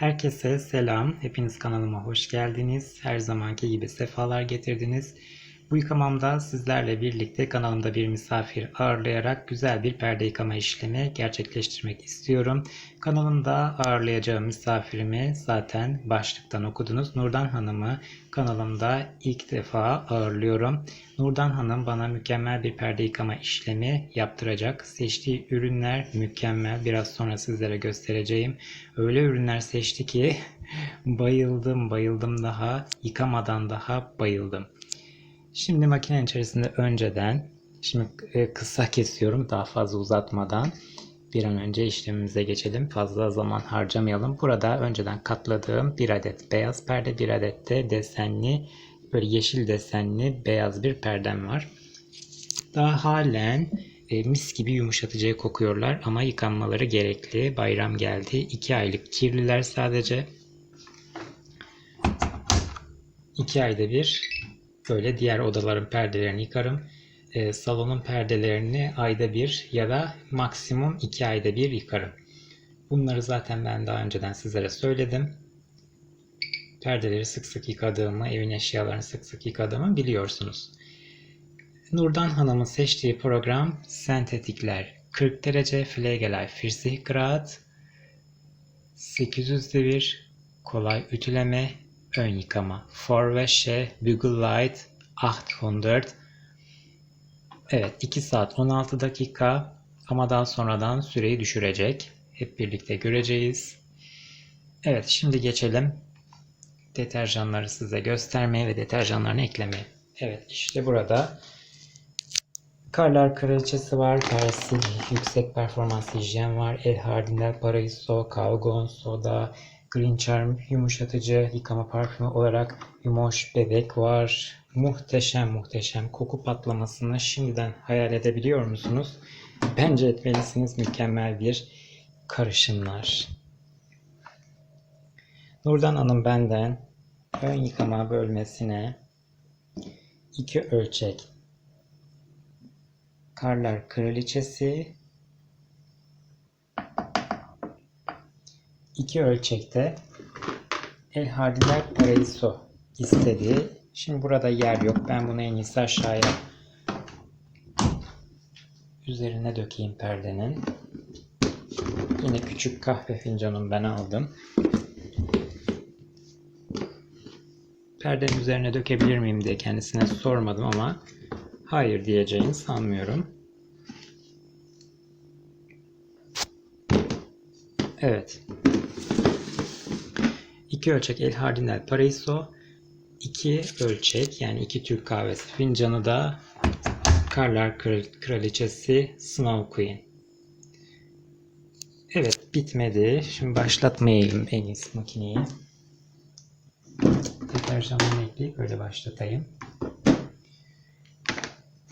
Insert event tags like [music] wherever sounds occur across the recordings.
Herkese selam. Hepiniz kanalıma hoş geldiniz. Her zamanki gibi sefalar getirdiniz. Bu yıkamamda sizlerle birlikte kanalımda bir misafir ağırlayarak güzel bir perde yıkama işlemi gerçekleştirmek istiyorum. Kanalımda ağırlayacağım misafirimi zaten başlıktan okudunuz. Nurdan Hanım'ı kanalımda ilk defa ağırlıyorum. Nurdan Hanım bana mükemmel bir perde yıkama işlemi yaptıracak. Seçtiği ürünler mükemmel. Biraz sonra sizlere göstereceğim. Öyle ürünler seçti ki [laughs] bayıldım bayıldım daha yıkamadan daha bayıldım. Şimdi makinenin içerisinde önceden şimdi e, kısa kesiyorum daha fazla uzatmadan bir an önce işlemimize geçelim. Fazla zaman harcamayalım. Burada önceden katladığım bir adet beyaz perde, bir adet de desenli böyle yeşil desenli beyaz bir perdem var. Daha halen e, mis gibi yumuşatıcıya kokuyorlar ama yıkanmaları gerekli. Bayram geldi. 2 aylık kirliler sadece. 2 ayda bir böyle diğer odaların perdelerini yıkarım. E, salonun perdelerini ayda bir ya da maksimum 2 ayda bir yıkarım. Bunları zaten ben daha önceden sizlere söyledim. Perdeleri sık sık yıkadığımı, evin eşyalarını sık sık yıkadığımı biliyorsunuz. Nurdan Hanım'ın seçtiği program Sentetikler 40 derece Pflegeleicht 40 Grad 800 devir kolay ütüleme ön yıkama Vorwäsche Bügellight 800 Evet 2 saat 16 dakika ama daha sonradan süreyi düşürecek. Hep birlikte göreceğiz. Evet şimdi geçelim deterjanları size göstermeye ve deterjanlarını eklemeye. Evet işte burada Karlar Kraliçesi var, Persil Yüksek Performans Hijyen var, El Hardinler Paraiso, Calgon Soda, Green Charm yumuşatıcı yıkama parfümü olarak Yumoş Bebek var. Muhteşem muhteşem koku patlamasını şimdiden hayal edebiliyor musunuz? Bence etmelisiniz mükemmel bir karışımlar. Nurdan Hanım benden ön yıkama bölmesine iki ölçek Karlar Kraliçesi iki ölçekte El Hardiler Paraiso istedi. Şimdi burada yer yok. Ben bunu en iyisi aşağıya üzerine dökeyim perdenin. Yine küçük kahve fincanım ben aldım. Perdenin üzerine dökebilir miyim diye kendisine sormadım ama hayır diyeceğini sanmıyorum. Evet. 2 ölçek El Hardinel Paraiso 2 ölçek yani 2 Türk kahvesi fincanı da Karlar Kraliçesi Snow Queen. Evet bitmedi. Şimdi başlatmayayım en iyisi makineyi. Deterjanını ekleyip öyle başlatayım.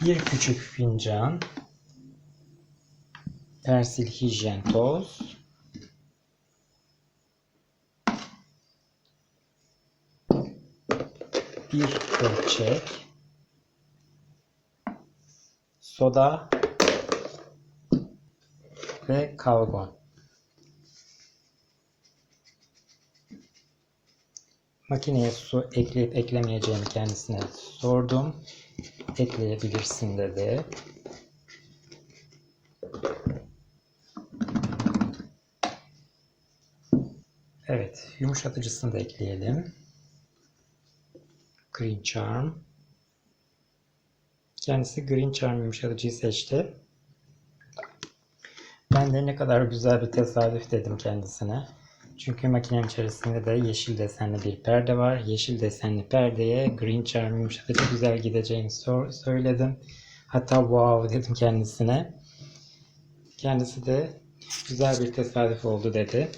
Bir küçük fincan Persil hijyen toz bir ölçek soda ve kavgon. Makineye su ekleyip eklemeyeceğimi kendisine sordum. Ekleyebilirsin dedi. Evet, yumuşatıcısını da ekleyelim. Green Charm. Kendisi Green Charm yumuşatıcıyı seçti. Ben de ne kadar güzel bir tesadüf dedim kendisine. Çünkü makinenin içerisinde de yeşil desenli bir perde var. Yeşil desenli perdeye Green Charm yumuşatıcı güzel gideceğini söyledim. Hatta wow dedim kendisine. Kendisi de güzel bir tesadüf oldu dedi.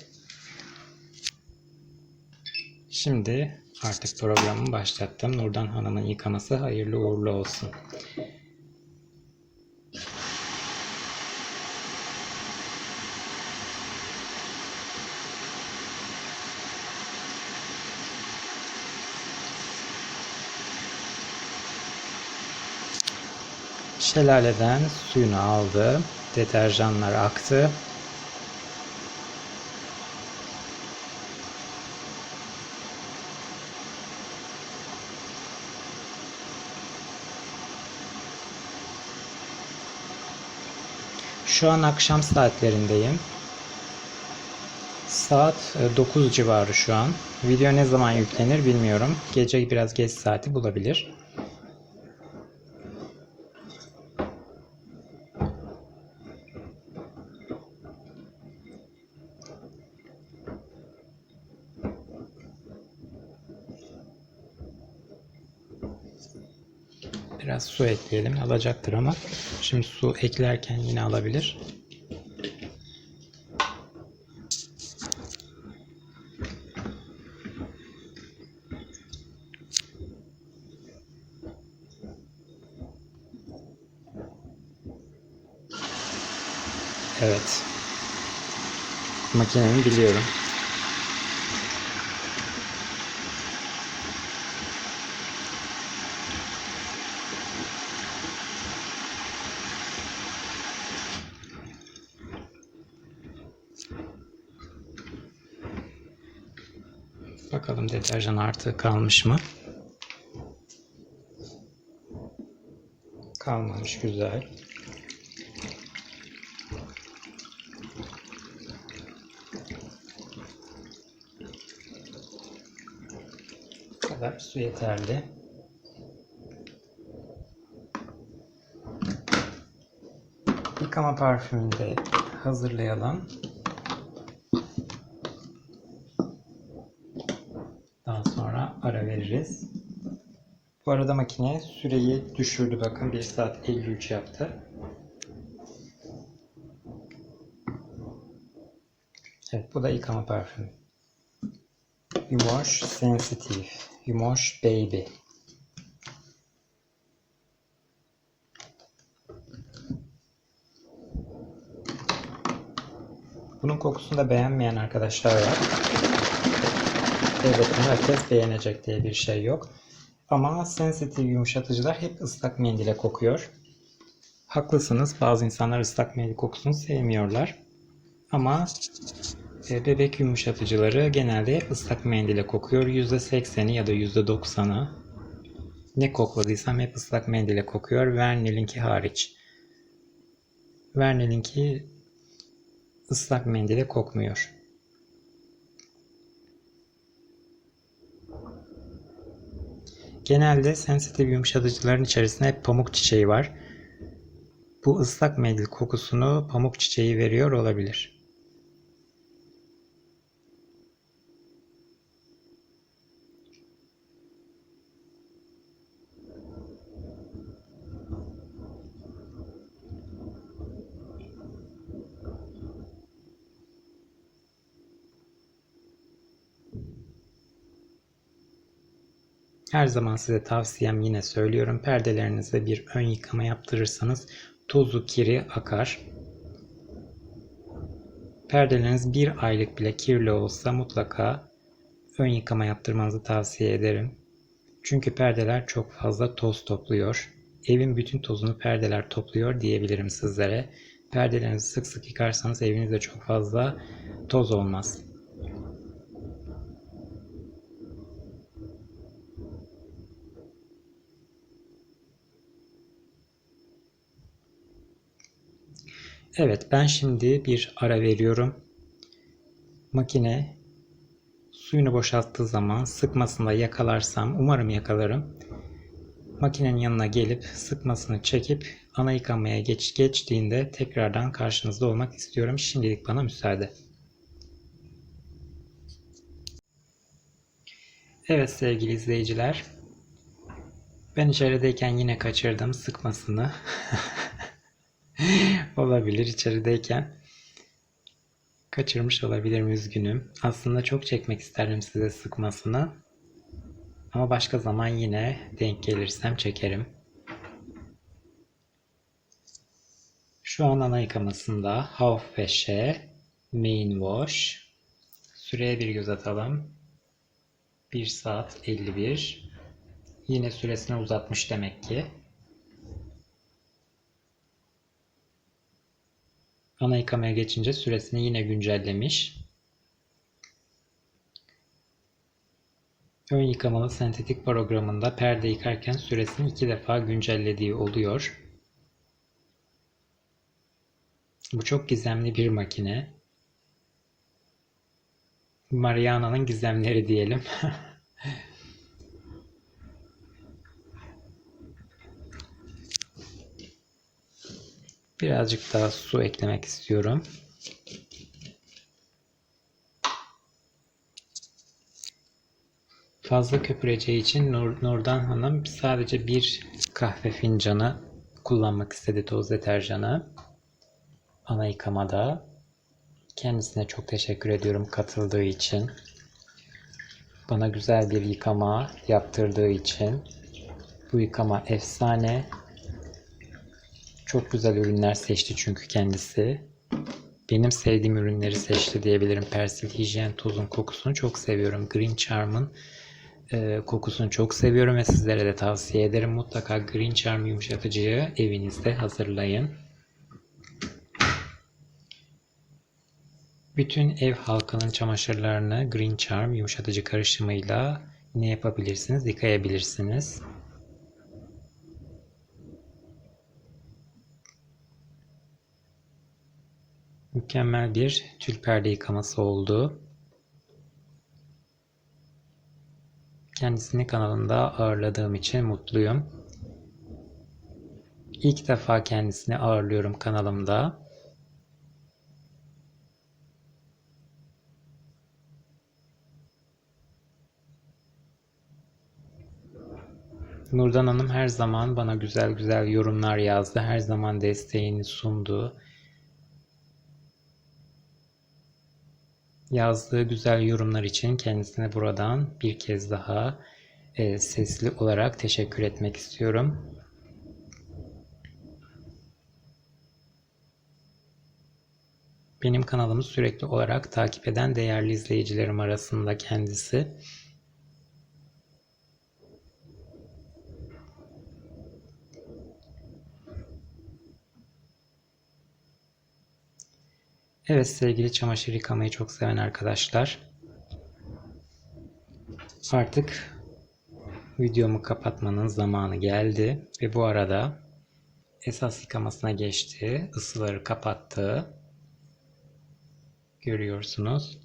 Şimdi Artık programımı başlattım. Nurdan Hanım'ın yıkaması hayırlı uğurlu olsun. Şelaleden suyunu aldı. Deterjanlar aktı. Şu an akşam saatlerindeyim. Saat e, 9 civarı şu an. Video ne zaman yüklenir bilmiyorum. Gece biraz geç saati bulabilir. Biraz su ekleyelim. Alacaktır ama şimdi su eklerken yine alabilir. Evet. Makinemi biliyorum. Bakalım deterjan artığı kalmış mı? Kalmamış güzel. Bu kadar su yeterli. Yıkama parfümünü de hazırlayalım. Daha sonra ara veririz. Bu arada makine süreyi düşürdü. Bakın 1 saat 53 yaptı. Evet bu da yıkama parfümü. Yumoş Sensitive. Yumoş Baby. Bunun kokusunu da beğenmeyen arkadaşlar var. Bunu herkes beğenecek diye bir şey yok. Ama sensitif yumuşatıcılar hep ıslak mendile kokuyor. Haklısınız bazı insanlar ıslak mendil kokusunu sevmiyorlar. Ama e, bebek yumuşatıcıları genelde ıslak mendile kokuyor. %80'i ya da %90'ı ne kokladıysam hep ıslak mendile kokuyor. Vernil'inki hariç. Vernil'inki ıslak mendile kokmuyor. Genelde sensitif yumuşatıcıların içerisinde hep pamuk çiçeği var. Bu ıslak mendil kokusunu pamuk çiçeği veriyor olabilir. Her zaman size tavsiyem yine söylüyorum. Perdelerinize bir ön yıkama yaptırırsanız tozu kiri akar. Perdeleriniz bir aylık bile kirli olsa mutlaka ön yıkama yaptırmanızı tavsiye ederim. Çünkü perdeler çok fazla toz topluyor. Evin bütün tozunu perdeler topluyor diyebilirim sizlere. Perdelerinizi sık sık yıkarsanız evinizde çok fazla toz olmaz. Evet ben şimdi bir ara veriyorum. Makine suyunu boşalttığı zaman sıkmasında yakalarsam umarım yakalarım. Makinenin yanına gelip sıkmasını çekip ana yıkamaya geç, geçtiğinde tekrardan karşınızda olmak istiyorum. Şimdilik bana müsaade. Evet sevgili izleyiciler. Ben içerideyken yine kaçırdım sıkmasını. [laughs] olabilir içerideyken. Kaçırmış olabilirim üzgünüm. Aslında çok çekmek isterdim size sıkmasını. Ama başka zaman yine denk gelirsem çekerim. Şu an ana yıkamasında Haufwäsche Main Wash. Süreye bir göz atalım. 1 saat 51. Yine süresini uzatmış demek ki. Ana yıkamaya geçince süresini yine güncellemiş. Ön yıkamalı sentetik programında perde yıkarken süresini iki defa güncellediği oluyor. Bu çok gizemli bir makine. Mariana'nın gizemleri diyelim. [laughs] Birazcık daha su eklemek istiyorum. Fazla köpüreceği için Nur, Nurdan Hanım sadece bir kahve fincanı kullanmak istedi toz deterjanı. Ana yıkamada. Kendisine çok teşekkür ediyorum katıldığı için. Bana güzel bir yıkama yaptırdığı için. Bu yıkama efsane. Çok güzel ürünler seçti çünkü kendisi. Benim sevdiğim ürünleri seçti diyebilirim. Persil hijyen tozun kokusunu çok seviyorum. Green Charm'ın e, kokusunu çok seviyorum ve sizlere de tavsiye ederim. Mutlaka Green Charm yumuşatıcıyı evinizde hazırlayın. Bütün ev halkının çamaşırlarını Green Charm yumuşatıcı karışımıyla ne yapabilirsiniz? Yıkayabilirsiniz. Mükemmel bir tül perde yıkaması oldu. Kendisini kanalında ağırladığım için mutluyum. İlk defa kendisini ağırlıyorum kanalımda. Nurdan Hanım her zaman bana güzel güzel yorumlar yazdı. Her zaman desteğini sundu. Yazdığı güzel yorumlar için kendisine buradan bir kez daha e, sesli olarak teşekkür etmek istiyorum. Benim kanalımı sürekli olarak takip eden değerli izleyicilerim arasında kendisi. Evet sevgili çamaşır yıkamayı çok seven arkadaşlar. Artık videomu kapatmanın zamanı geldi ve bu arada esas yıkamasına geçti. ısıları kapattı. Görüyorsunuz.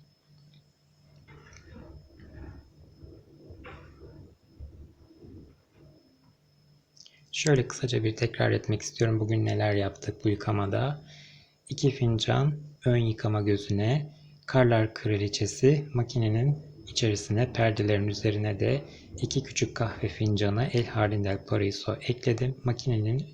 Şöyle kısaca bir tekrar etmek istiyorum. Bugün neler yaptık bu yıkamada. 2 fincan ön yıkama gözüne, karlar kraliçesi makinenin içerisine perdelerin üzerine de iki küçük kahve fincanı El Harindel Paraiso ekledim. Makinenin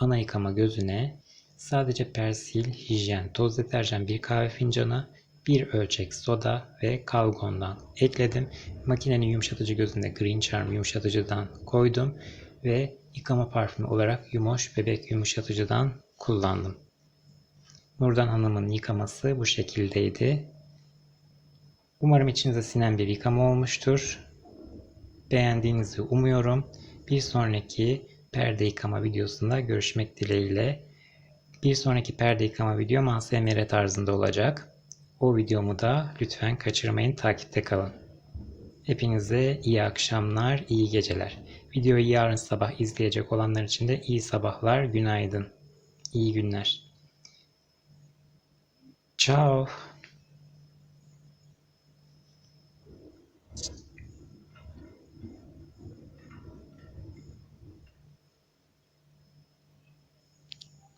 ana yıkama gözüne sadece persil, hijyen, toz deterjan bir kahve fincanı, bir ölçek soda ve kalgondan ekledim. Makinenin yumuşatıcı gözünde Green Charm yumuşatıcıdan koydum ve yıkama parfümü olarak Yumoş bebek yumuşatıcıdan kullandım. Nurdan Hanım'ın yıkaması bu şekildeydi. Umarım içinize sinen bir yıkama olmuştur. Beğendiğinizi umuyorum. Bir sonraki perde yıkama videosunda görüşmek dileğiyle. Bir sonraki perde yıkama videom ASMR tarzında olacak. O videomu da lütfen kaçırmayın, takipte kalın. Hepinize iyi akşamlar, iyi geceler. Videoyu yarın sabah izleyecek olanlar için de iyi sabahlar, günaydın. İyi günler. Ciao.